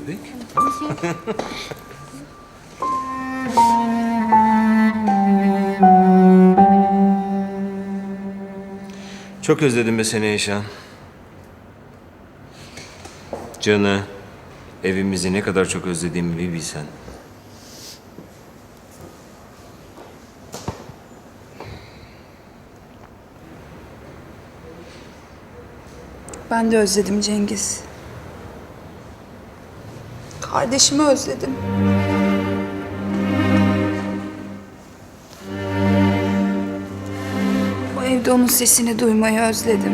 girdik. Çok özledim be seni Eşan. Canı, evimizi ne kadar çok özlediğimi bir bilsen. Ben de özledim Cengiz. Kardeşimi özledim. Bu evde onun sesini duymayı özledim.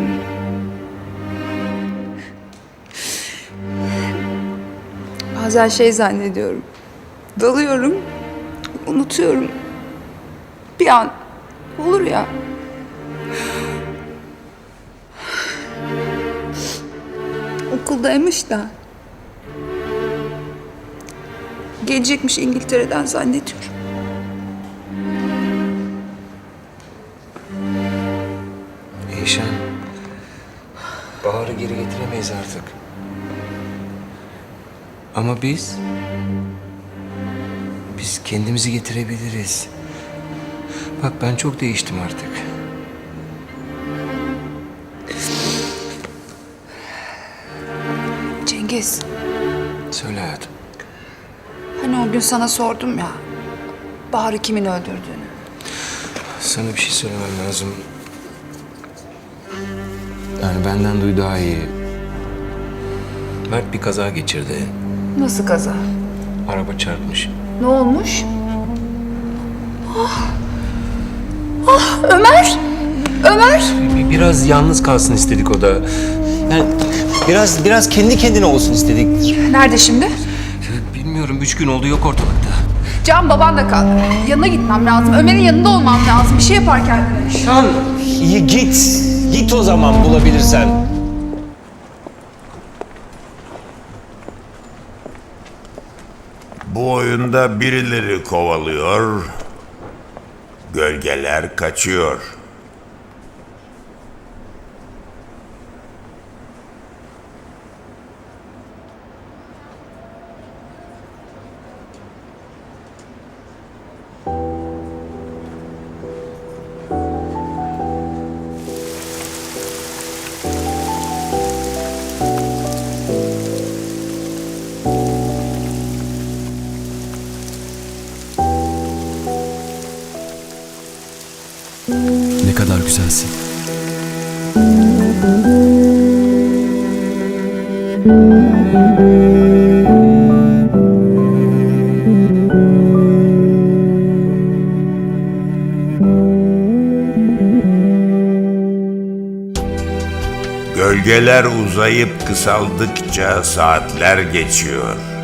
Bazen şey zannediyorum. Dalıyorum, unutuyorum. Bir an olur ya. Okuldaymış da. Gelecekmiş İngiltere'den zannediyorum. Eşan, Bahar'ı geri getiremeyiz artık. Ama biz, biz kendimizi getirebiliriz. Bak ben çok değiştim artık. Cengiz, Söyle hayatım. Hani o gün sana sordum ya. Bahar'ı kimin öldürdüğünü. Sana bir şey söylemem lazım. Yani benden duy daha iyi. Mert bir kaza geçirdi. Nasıl kaza? Araba çarpmış. Ne olmuş? Ah! Ah Ömer! Ömer! Bir- Biraz yalnız kalsın istedik o da. Yani biraz biraz kendi kendine olsun istedik. Nerede şimdi? Bilmiyorum üç gün oldu yok ortalıkta. Can baban da kal. Yanına gitmem lazım. Ömer'in yanında olmam lazım. Bir şey yapar kendine. Şan. İyi git. Git o zaman bulabilirsen. Bu oyunda birileri kovalıyor, gölgeler kaçıyor. Kadar güzelsin. Gölgeler uzayıp kısaldıkça saatler geçiyor.